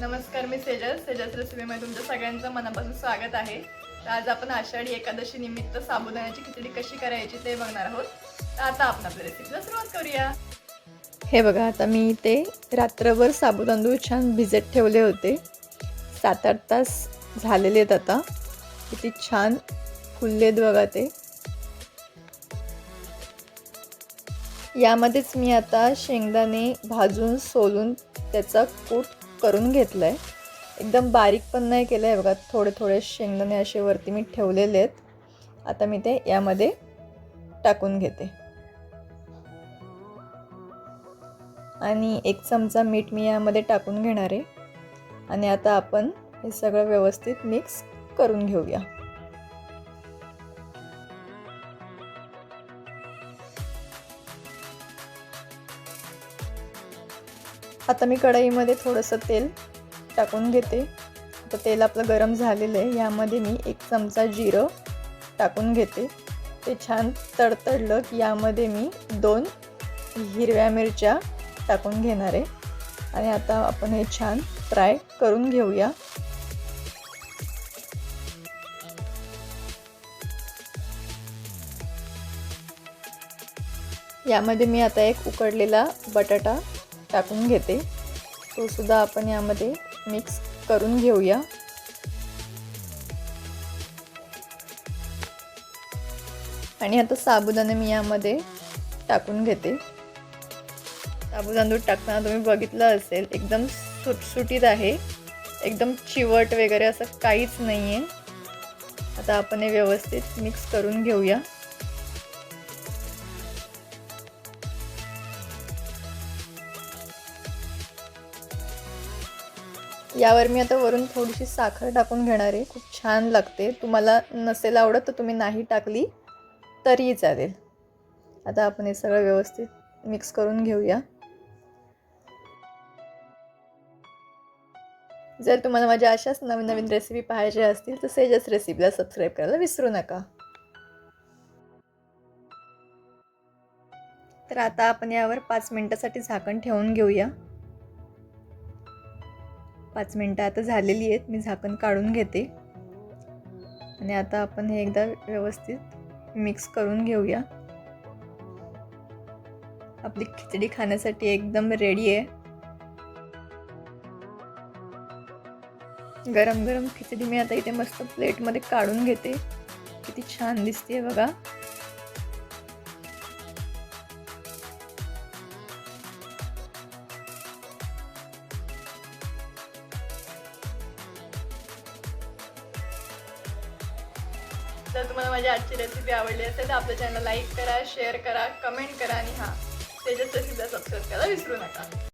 नमस्कार मी sages sages रेसिपीमध्ये तुमच्या सगळ्यांचं मनापासून स्वागत आहे. तर आज आपण आषाढी एकादशी निमित्त साबुदाण्याची खिचडी कशी करायची ते बघणार आहोत. तर आता आपण आपल्या रेसिपीला सुरुवात करूया. हे बघा आता मी इथे रात्रभर साबुदांदूळ छान भिजत ठेवले होते. सात आठ तास झालेले आहेत आता. किती छान फुललेत बघा ते. यामध्येच मी आता शेंगदाणे भाजून सोलून त्याचा कूट करून घेतलं आहे एकदम बारीक पण नाही केलं आहे बघा थोडे थोडे शेंगदाणे असे वरती मी ठेवलेले आहेत. आता मी ते यामध्ये टाकून घेते. आणि एक चमचा मीठ मी यामध्ये टाकून घेणार आहे. आणि आता आपण हे सगळं व्यवस्थित मिक्स करून घेऊया. आता मी कढईमध्ये थोडंसं तेल टाकून घेते. आता तेल आपलं गरम झालेलं आहे. यामध्ये मी एक चमचा जिरं टाकून घेते. ते छान तडतडलं की यामध्ये मी दोन हिरव्या मिरच्या टाकून घेणार आहे. आणि आता आपण हे छान फ्राय करून घेऊया. यामध्ये मी आता एक उकडलेला बटाटा टाकून घेते. तोसुद्धा आपण यामध्ये मिक्स करून घेऊया. आणि आता साबुदाणे मी यामध्ये टाकून घेते. साबुदाणा टाकताना तुम्ही बघितलं असेल एकदम सुटसुटीत आहे. एकदम चिवट वगैरे असं काहीच नाही आहे आता आपण हे व्यवस्थित मिक्स करून घेऊया. यावर मी आता वरून थोडीशी साखर टाकून घेणार आहे. खूप छान लागते. तुम्हाला नसेल आवडत तर तुम्ही नाही टाकली तरीही चालेल. आता आपण हे सगळं व्यवस्थित मिक्स करून घेऊया. जर तुम्हाला माझ्या अशाच नवीन नवीन रेसिपी पाहायच्या असतील तर सेजस रेसिपीला सबस्क्राईब करायला विसरू नका. तर आता आपण यावर पाच मिनटासाठी झाकण ठेवून घेऊया. पाच मिनटं आता झालेली आहेत. मी झाकण काढून घेते. आणि आता आपण हे एकदा व्यवस्थित मिक्स करून घेऊया. आपली खिचडी खाण्यासाठी एकदम रेडी आहे. गरम गरम खिचडी मी आता इथे मस्त प्लेटमध्ये काढून घेते. किती छान दिसते बघा. जर तुम्हाला माझी आजची रेसिपी आवडली असेल तर आपलं चॅनल लाईक करा शेअर करा कमेंट करा आणि हां त्याच्याच सुद्धा सबस्क्राईब करायला विसरू नका.